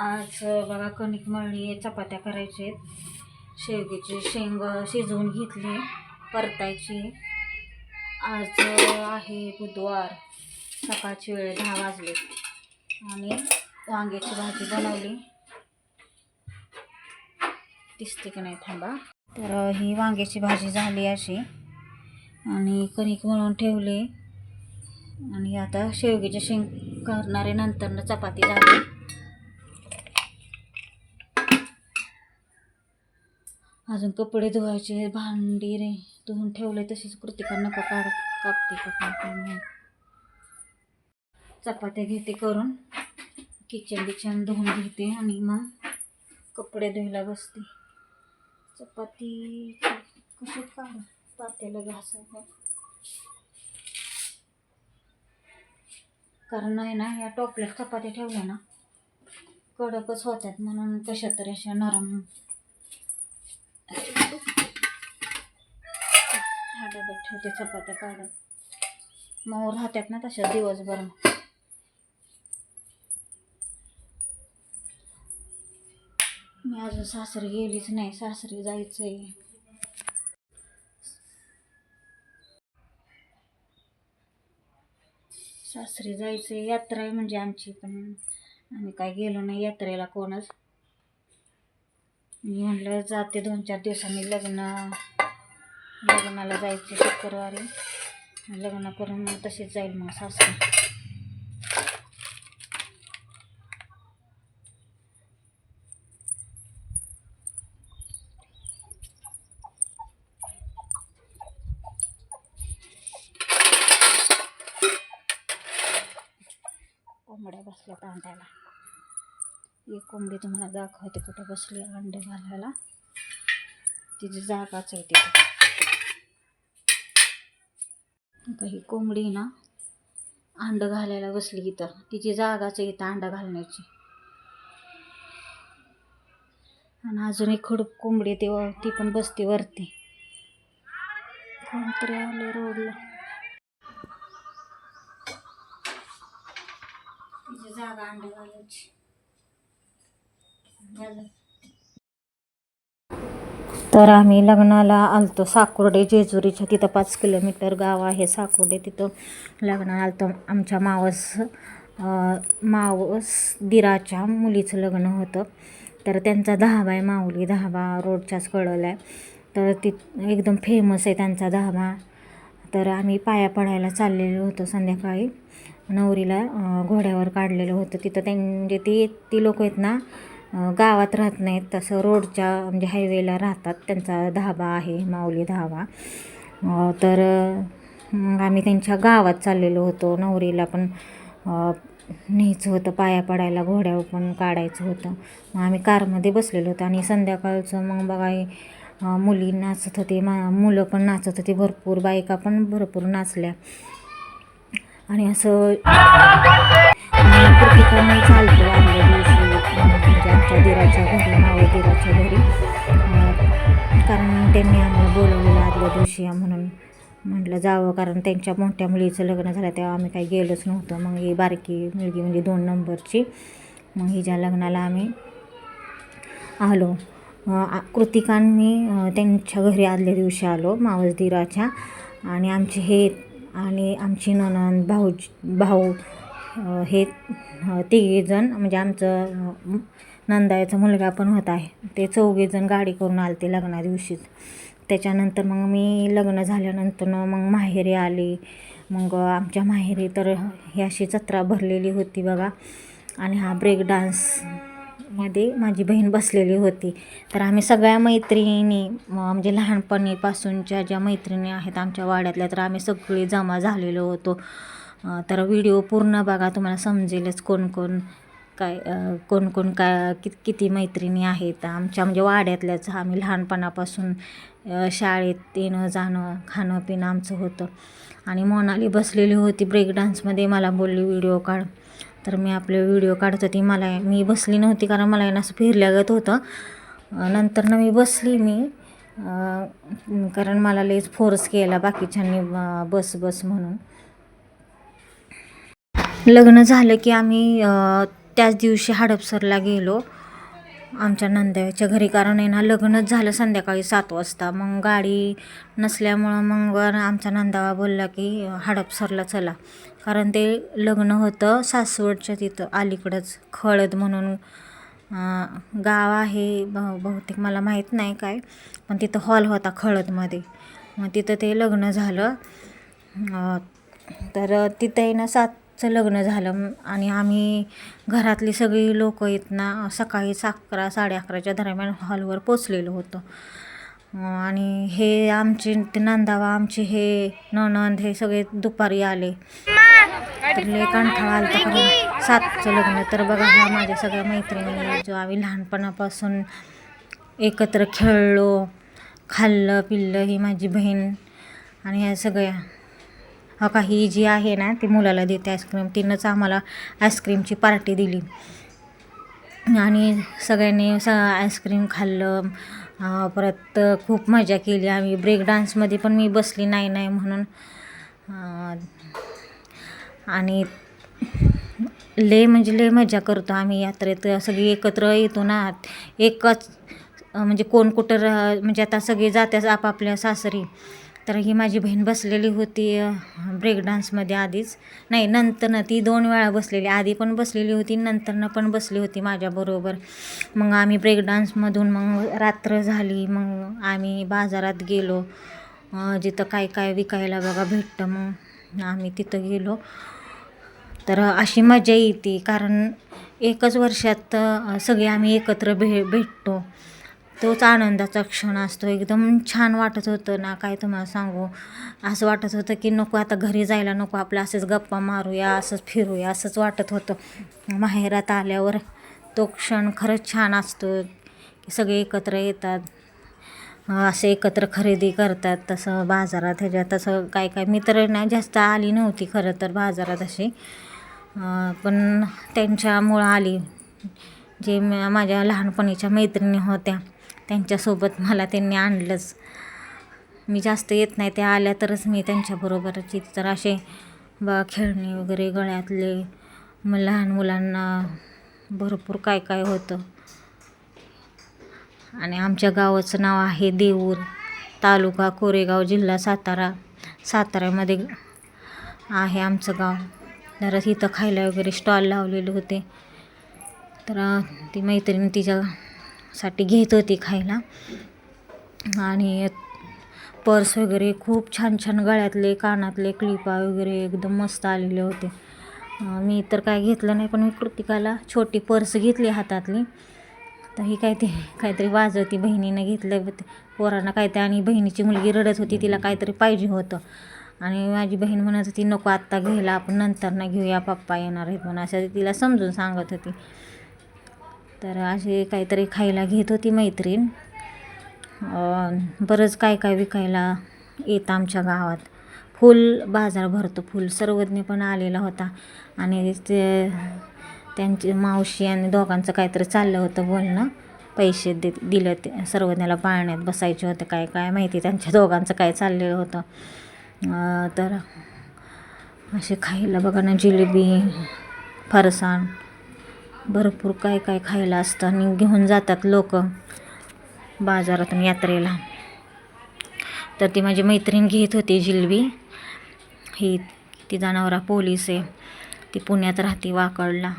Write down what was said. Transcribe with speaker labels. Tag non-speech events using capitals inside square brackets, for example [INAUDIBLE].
Speaker 1: आज बघा कणिक मळणी चपात्या करायचे आहेत. शेवगीचे शेंग शिजवून घेतली परतायची. आज आहे बुधवार सकाळची वेळ दहा वाजले. आणि वांग्याची भाजी बनवली. दिसते की नाही थांबा. तर ही वांग्याची भाजी झाली अशी. आणि कणिक मळून ठेवली. आणि आता शेवगीचे शेंग करणारे नंतर चपाती झाली. अजून कपडे धुवायचे भांडी रे. धुवून ठेवले तशीच. कृतिका नको काढ कापते का चपात्या घेते करून. किचन बिचन धुवून घेते आणि मग कपडे धुवायला बसते. चपाती कशी काढ? पात्याला घासायला. कारण नाही ना या टॉपलेट चपात्या ठेवल्या ना कडकच होत्यात म्हणून कशा तरी अशा नरम ह्या डब्यात ठेवते चपात्या काढून. मग राहतात ना तशा दिवसभर मी अजून सासरी गेलीच नाही सासरी जायचं आहे सासरी जायचं आहे यात्रा आहे म्हणजे आमची पण आम्ही काय गेलो नाही यात्रेला कोणच. मी म्हटलं जाते दोन चार दिवसांनी लग्न. लग्नाला जायचं शुक्रवारी. लग्न करून मग तसेच जाईल मग सासरी. कोंबड्या बसल्यात अंड्याला. एक कोंबडी तुम्हाला दाखवते कुठं बसली अंडे घालायला. तिची जागाच आहे तिथे. आता ही कोंबडी ना अंड घालायला बसली इथं तिची जागाच आहे इथं अंडा घालण्याची. आणि अजून एक खडूप कोंबडी ती ती पण बसते वरती. कोणतरी आलं रोडला. तिची जागा अंडा घालायची. तर आम्ही लग्नाला आलतो. साकोर्डे जेजुरीच्या तिथं पाच किलोमीटर गाव आहे. साकोर्डे तिथं लग्नाला आलतो. आमच्या मावस मावस दिराच्या मुलीचं लग्न होतं. तर त्यांचा धाबा आहे माऊली. धाबा रोडच्याच कळवला आहे. तर ती एकदम फेमस आहे त्यांचा धाबा तर आम्ही पाया पडायला चाललेलो होतो संध्याकाळी. नवरीला घोड्यावर काढलेलं होतं. तिथं त्यां म्हणजे ती ती लोक आहेत ना गावात राहत नाहीत. तसं रोडच्या म्हणजे हायवेला राहतात. त्यांचा धाबा आहे माऊली धाबा. तर आम्ही त्यांच्या गावात चाललेलो होतो. नवरीला पण न्यायचं होतं. पाया पडायला घोड्यावर पण काढायचं होतं. मग आम्ही कारमध्ये बसलेलो होतो. आणि संध्याकाळचं मग बघा मुली नाचत होते. मा मुलं पण नाचत होती. भरपूर बायका पण भरपूर नाचल्या. आणि असं [LAUGHS] चालतो आदल्या दिवशी. म्हणजे आमच्या दिराच्या घरी मावळ दिराच्या घरी. कारण त्यांनी आम्हाला बोलवलेलं आदल्या दिवशी म्हणून म्हटलं जावं कारण त्यांच्या मोठ्या मुलीचं लग्न झालं तेव्हा आम्ही काही गेलोच नव्हतो. मग ही बारकी मुलगी म्हणजे दोन नंबरची. मग हिच्या लग्नाला आम्ही आलो. अं, आ- मी त्यांच्या घरी आदल्या दिवशी आलो मावस दिराच्या. आणि आमचे हे आणि आमची ननंद भाऊ भाऊ हे तिघीजण म्हणजे आमचं नंदायाचा मुलगा पण होता आहे. ते चौघेजण गाडी करून आलते लग्ना दिवशीच. त्याच्यानंतर मग मी लग्न झाल्यानंतर मग माहेरी आली. मग आमच्या माहेरी तर ही अशी जत्रा भरलेली होती बघा. आणि हा ब्रेक डान्समध्ये माझी बहीण बसलेली होती. तर आम्ही सगळ्या मैत्रिणी म्हणजे लहानपणीपासूनच्या ज्या मैत्रिणी आहेत आमच्या वाड्यातल्या तर आम्ही सगळी जमा झालेलो होतो. तर व्हिडिओ पूर्ण बघा तुम्हाला समजेलच कोण कोण काय कोण कोण काय कित किती मैत्रिणी आहेत? आमच्या म्हणजे वाड्यातल्याच आम्ही लहानपणापासून शाळेत येणं जाणं खाणं पिणं आमचं होतं. आणि मोनाली बसलेली होती ब्रेक डान्समध्ये मला बोलली व्हिडिओ काढ. तर मी आपले व्हिडिओ काढत होती. मला मी बसली नव्हती कारण मला आहे ना असं फिरल्यागत होतं. नंतर ना मी बसली मी कारण मला लईच फोर्स केला बाकीच्यांनी बस बस म्हणून. लग्न झालं की आम्ही त्याच दिवशी हडपसरला गेलो. आमच्या नंदाव्याच्या घरी कारण आहे ना लग्नच झालं संध्याकाळी सात वाजता. मग गाडी नसल्यामुळं मग आमचा नंदावा बोलला की हडपसरला चला. कारण ते लग्न होतं सासवडच्या तिथं अलीकडंच. खळद म्हणून गाव आहे बहु बहुतेक मला माहीत नाही काय पण तिथं हॉल होता खळदमध्ये. मग तिथं ते लग्न झालं. तर तिथं आहे ना चं लग्न झालं आणि आम्ही घरातली सगळी लोकं इथनं सकाळीच अकरा साडे अकराच्या दरम्यान हॉलवर पोचलेलो होतो. आणि हे आमचे ते नंदावा आमचे हे नणंद हे सगळे दुपारी आले. तर लय कंठाळा आलता कारण सातचं लग्न. तर बघा ह्या माझ्या सगळ्या मैत्रिणी जो आम्ही लहानपणापासून एकत्र खेळलो खाल्लं पिल्लं ही माझी बहीण आणि ह्या सगळ्या. का ही जी आहे ना ती मुलाला देते आईस्क्रीम. तिनंच आम्हाला आईस्क्रीमची पार्टी दिली. आणि सगळ्यांनी स आईस्क्रीम खाल्लं. परत खूप मजा केली आम्ही. ब्रेक डान्समध्ये पण मी बसली नाही नाही म्हणून. आणि ले म्हणजे लय मजा करतो आम्ही यात्रेत. सगळी एकत्र येतो ना. एकच म्हणजे कोण कुठं राह म्हणजे आता सगळे जात्याच आपापल्या सासरी. तर ही माझी बहीण बसलेली होती ब्रेक डान्समध्ये आधीच. नाही नंतरनं ती दोन वेळा बसलेली. आधी पण बसलेली होती नंतरनं पण बसली होती माझ्याबरोबर मग आम्ही ब्रेक डान्समधून मग रात्र झाली मग आम्ही बाजारात गेलो. जिथं काय काय विकायला बघा भेटतं मग आम्ही तिथं गेलो. तर अशी मजा येते कारण एकच वर्षात सगळे आम्ही एकत्र भे भेटतो. तोच आनंदाचा क्षण असतो. एकदम छान वाटत होतं ना काय तुम्हाला सांगू? असं वाटत होतं की नको आता घरी जायला नको आपलं असंच गप्पा मारूया असंच फिरूया असंच वाटत होतं. माहेरात आल्यावर तो क्षण खरंच छान असतो. सगळे एकत्र येतात. असे एकत्र खरेदी करतात तसं बाजारात ह्याच्यात तसं काय काय. मी तर ना जास्त आली नव्हती खरं तर बाजारात अशी. पण त्यांच्यामुळं आली. जे माझ्या लहानपणीच्या मैत्रिणी होत्या. त्यांच्यासोबत मला त्यांनी आणलंच. मी जास्त येत नाही त्या आल्या तरच मी त्यांच्याबरोबरच येते. तर असे बा खेळणे वगैरे गळ्यातले मग लहान मुलांना भरपूर काय काय होतं. आणि आमच्या गावाचं नाव आहे देऊर तालुका कोरेगाव जिल्हा सातारा. साताऱ्यामध्ये आहे आमचं गाव. जरा इथं खायला वगैरे स्टॉल लावलेले होते. तर ती मैत्रीण साठी घेत होती खायला. आणि पर्स वगैरे खूप छान छान गळ्यातले कानातले क्लिपा वगैरे एकदम मस्त आलेले होते. मी तर काय घेतलं नाही पण मी कृतिकाला छोटी पर्स घेतली हातातली. तर ही काय ते काहीतरी वाजवती बहिणीनं घेतलं पोरांना काय ते आणि बहिणीची मुलगी रडत होती तिला काहीतरी पाहिजे होतं. आणि माझी बहीण म्हणत होती नको आत्ता घ्यायला आपण नंतर ना घेऊया पप्पा येणार आहेत म्हणून असं तिला समजून सांगत होती. तर असे काहीतरी खायला घेत होती मैत्रीण. बरंच काय काय विकायला येतं आमच्या गावात. फुल बाजार भरतो फुल सर्वज्ञ पण आलेला होता. आणि ते त्यांची मावशी आणि दोघांचं काहीतरी चाललं होतं बोलणं. पैसे दे दिलं ते सर्वज्ञाला पाळण्यात बसायचे होते काय काय माहिती त्यांच्या दोघांचं काय चाललेलं होतं. तर असे खायला बघा ना जिलेबी फरसाण भरपूर काय काय खायला असतं आणि घेऊन जातात लोक बाजारातून यात्रेला. तर ती माझी मैत्रीण घेत होती जिलबी. ही ती जनावरा पोलीस आहे. ती पुण्यात राहते वाकडला